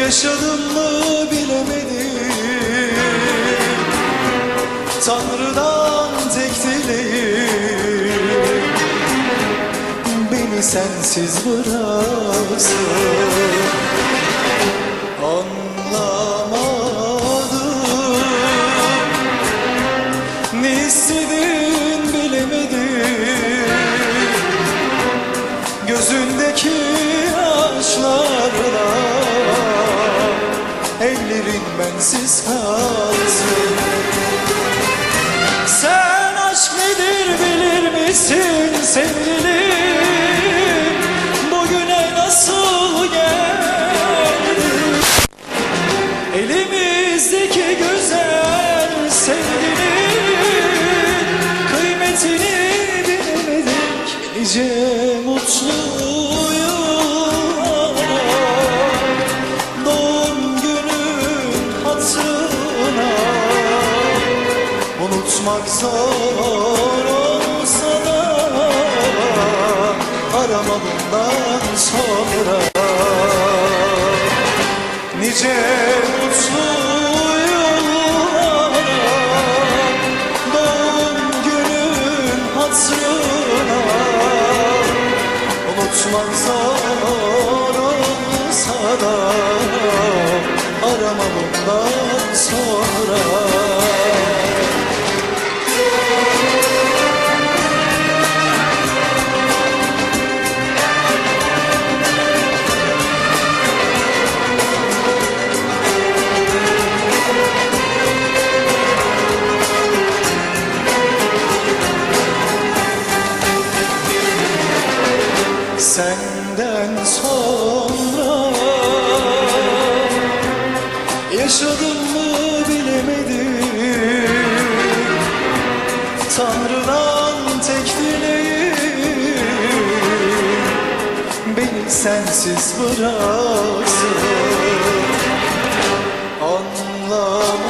Yaşadım mı bilemedim. Tanrı'dan tek dileğim. Beni sensiz bıraksın. Anlamadım. Ne istedin bilemedim. Gözündeki yaşlarla Bensiz kalsın. Sen aşk nedir bilir misin sevgilim? Bugüne nasıl geldi Elimizdeki güzel sevginin Kıymetini bilemedik Nice mutlu Unutmak zor olsa da Arama bundan sonra. Nice Senden sonra. Yaşadım mı bilemedim. Tanrı'dan tek dileğim. Beni sensiz bıraksın. Anlamadım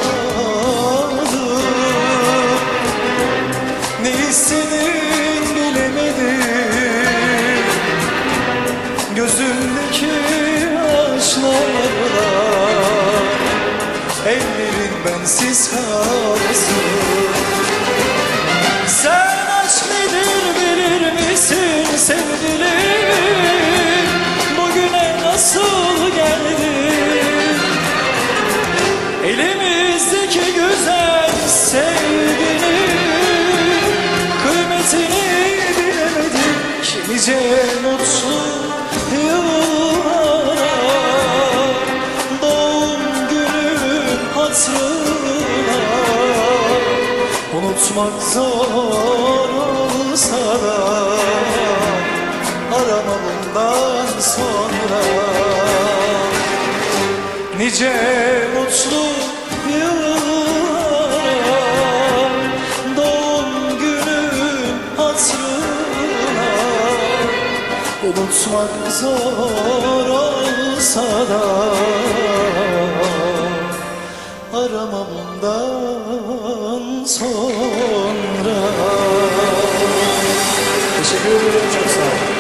yaşlarla Ellerin bensiz kalsın. Sen aşk nedir bilir Bugüne nasıl geldin? Elimizdeki güzel sevginin Kıymetini bilemedik. Nice mutlu yıllara Unutmak zor olsa da Arama sonra. Nice mutlu yıllara Doğum günün hatırına. Unutmak zor olsa da 지금